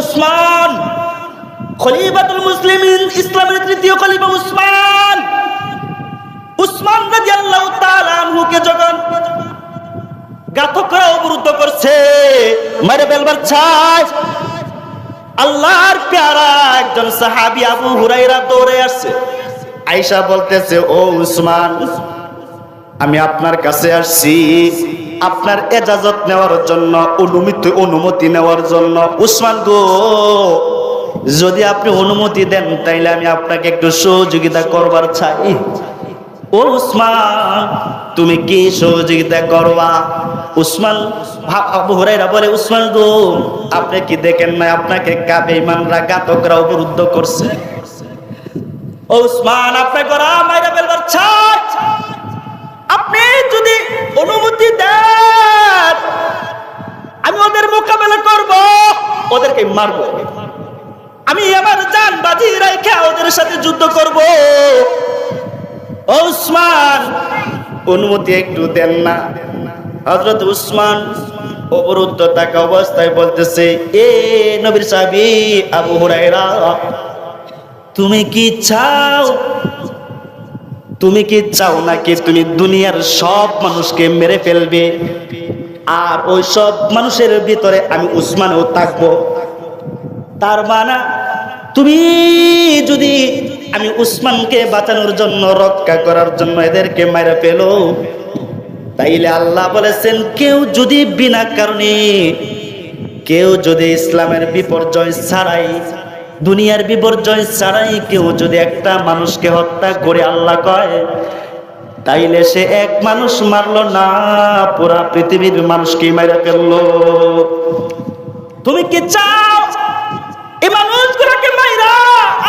উসমান তৃতীয় উসমান। উসমান অবরুদ্ধ করছে, মেরে বেলবার ছাই আল্লাহর প্যারা একজন সাহাবী আবু হুরাইরা দৌড়ে আসছে। বলতেছে, ও উসমান, আমি আপনার কাছে আসছি। আপনার এজাজত নেওয়ার জন্য, অনুমতি অনুমতি নেওয়ার জন্য। উসমান গো, যদি আপনি অনুমতি দেন, তাইলে আমি আপনাকে একটু সহযোগিতা করবার চাই। ও উসমান, তুমি কি সহযোগিতা করবা? উসমান আবু বলে, উসমান গো, আপনি কি দেখেন না আপনাকে কাবে ইমানরা ঘাতকরা অবরুদ্ধ করছে? ও উসমান, আপনাকে ওরা মাইরা ফেলবার চাই। আপনি যদি অনুমতি ওদেরকে মারব। আমি আমার জান বাজি রেখে ওদের সাথে যুদ্ধ করব। ও উসমান অনুমতি একটু দেন না। হজরত উসমান অবরুদ্ধ থাকা অবস্থায় বলতেছে, এ নবীর সাহাবী আবু হুরায়রা, তুমি কি চাও? তুমি কি চাও নাকি তুমি দুনিয়ার সব মানুষকে মেরে ফেলবে? আর ওই সব মানুষের ভিতরে আমি উসমানও থাকব। তার মানা। তুমি যদি আমি উসমানকে বাঁচানোর জন্য, রক্ষা করার জন্য এদেরকে মেরে ফেলো, তাইলে আল্লাহ বলেছেন, কেউ যদি বিনা কারণে, কেউ যদি ইসলামের বিপর্যয় ছাড়াই, দুনিয়ার বিপর্যয় ছাড়াই কেউ যদি একটা মানুষকে হত্যা করে আল্লাহ কয়, তাইলে সে এক মানুষ মারলো না, পুরা পৃথিবীর মানুষকে মেরে ফেলল। তুমি কি চাও এই মানুষগুলোকে মাইরা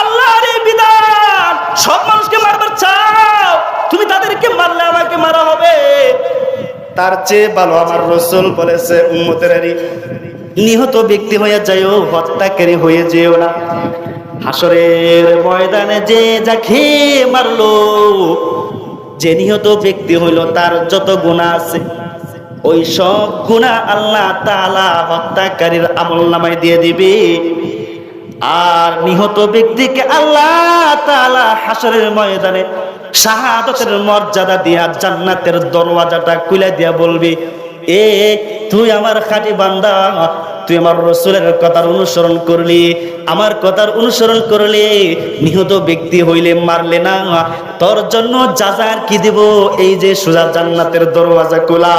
আল্লাহর এই বিধান, সব মানুষকে মারবার চাও। তুমি তাদেরকে মারলে আমাকে মারা হবে। তার চেয়ে ভালো আমার রসুল বলেছে উম্মতেরারি নিহত ব্যক্তি হয়ে যাইও হত্যাকারী হয়ে যেও না। হাসরের ময়দানে যে যা খেয়ে মারলো, যে নিহত ব্যক্তি হইল, তার যত গুণা আছে, ওই সব গুণা আল্লাহ তালা হত্যাকারীর আমল নামায় দিয়ে দিবে। আর নিহত ব্যক্তিকে আল্লাহ তাআলা হাসরের ময়দানে শাহাদতের মর্যাদা দিয়া জান্নাতের দরওয়াজাটা খুলে দিয়া বলবি, এ, তুই আমার খাঁটি বান্দা, তুই আমার রসুলের কথার অনুসরণ করলি, আমার কথার অনুসরণ করলি, নিহত ব্যক্তি হইলে মারলে না, তোর জন্য যাজার কি দিব, এই যে সোজা জান্নাতের দরওয়াজা খোলা।